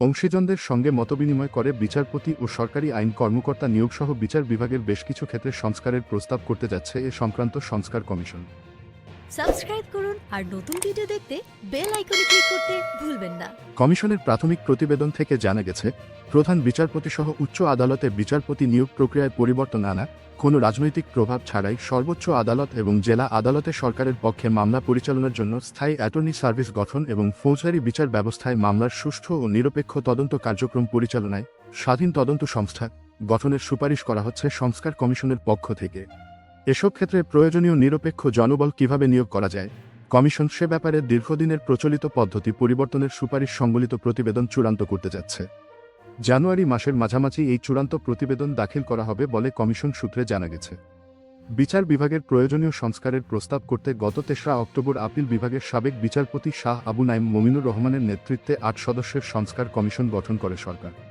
অংশীজনদের সঙ্গে মতবিনিময় করে বিচারপতি ও সরকারি আইন কর্মকর্তা নিয়োগসহ বিচার বিভাগের বেশ কিছু ক্ষেত্রে সংস্কারের প্রস্তাব করতে যাচ্ছে এ সংক্রান্ত সংস্কার কমিশন। সাবস্ক্রাইব করুন আর নতুন ভিডিও দেখতে বেল আইকনে ক্লিক করতে ভুলবেন না। কমিশনের প্রাথমিক প্রতিবেদন থেকে জানা গেছে, প্রধান বিচারপতি সহ উচ্চ আদালতে বিচারপতি নিয়োগ প্রক্রিয়ায় পরিবর্তন আনা, কোনো রাজনৈতিক প্রভাব ছাড়াই সর্বোচ্চ আদালত এবং জেলা আদালতে সরকারের পক্ষে মামলা পরিচালনার জন্য স্থায়ী অ্যাটর্নি সার্ভিস গঠন এবং ফৌজদারি বিচার ব্যবস্থায় মামলার সুষ্ঠু ও নিরপেক্ষ তদন্ত কার্যক্রম পরিচালনায় স্বাধীন তদন্ত সংস্থা গঠনের সুপারিশ করা হচ্ছে সংস্কার কমিশনের পক্ষ থেকে। এসব ক্ষেত্রে প্রয়োজনীয় নিরপেক্ষ জনবল কীভাবে নিয়োগ করা যায়? কমিশন সে ব্যাপারে দীর্ঘদিনের প্রচলিত পদ্ধতি পরিবর্তনের সুপারিশ সংবলিত প্রতিবেদন চূড়ান্ত করতে যাচ্ছে। জানুয়ারি মাসের মাঝামাঝি এই চূড়ান্ত প্রতিবেদন দাখিল করা হবে বলে কমিশন সূত্রে জানা গেছে। বিচার বিভাগের প্রয়োজনীয় সংস্কারের প্রস্তাব করতে গত তেসরা অক্টোবর আপিল বিভাগের সাবেক বিচারপতি শাহ আবু নাইম মমিনুর রহমানের নেতৃত্বে আট সদস্যের সংস্কার কমিশন গঠন করে সরকার।